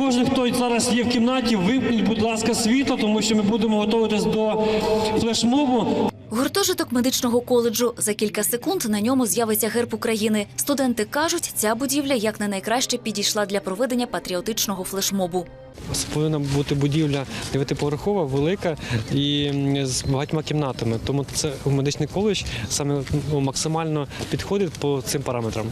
Кожен, хто зараз є в кімнаті, вимкніть, будь ласка, світло, тому що ми будемо готуватись до флешмобу. Гуртожиток медичного коледжу. За кілька секунд на ньому з'явиться герб України. Студенти кажуть, ця будівля як не найкраще підійшла для проведення патріотичного флешмобу. Це повинна бути будівля дев'ятиповерхова, велика і з багатьма кімнатами. Тому це медичний коледж саме ну, максимально підходить по цим параметрам.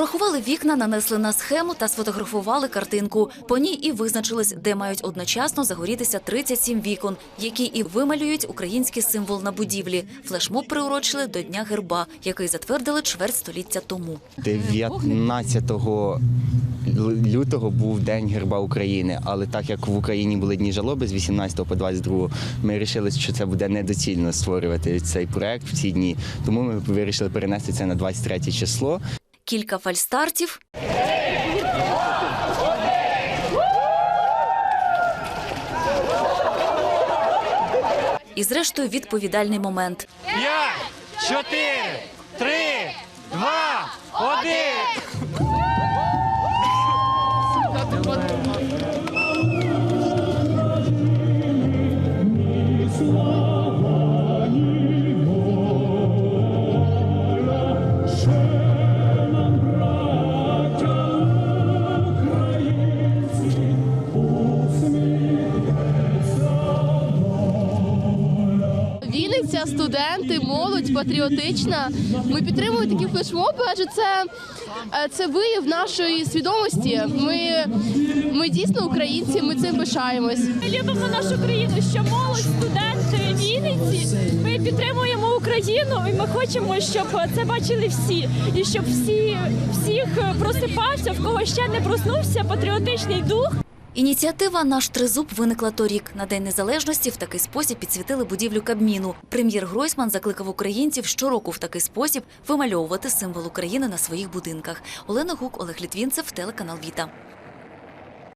Порахували вікна, нанесли на схему та сфотографували картинку. По ній і визначились, де мають одночасно загорітися 37 вікон, які і вималюють український символ на будівлі. Флешмоб приурочили до Дня герба, який затвердили чверть століття тому. 19 лютого був День герба України, але так як в Україні були дні жалоби з 18 по 22, ми вирішили, що це буде недоцільно створювати цей проект в ці дні. Тому ми вирішили перенести це на 23 число. Кілька фальстартів. І зрештою відповідальний момент. П'ять, чотири, три, два, один. Вінниця, студенти, молодь патріотична. Ми підтримуємо такі флешмоби, адже це, е, це вияв нашої свідомості. Ми, ми дійсно українці, ми цим пишаємось. Ми любимо нашу країну, що молодь, студенти Вінниці. Ми підтримуємо Україну, і ми хочемо, щоб це бачили всі, і щоб всі всіх просипався, в кого ще не проснувся патріотичний дух. Ініціатива Наш тризуб виникла торік. На День Незалежності в такий спосіб підсвітили будівлю Кабміну. Прем'єр Гройсман закликав українців щороку в такий спосіб вимальовувати символ України на своїх будинках. Олена Гук, Олег Літвінцев, телеканал Віта.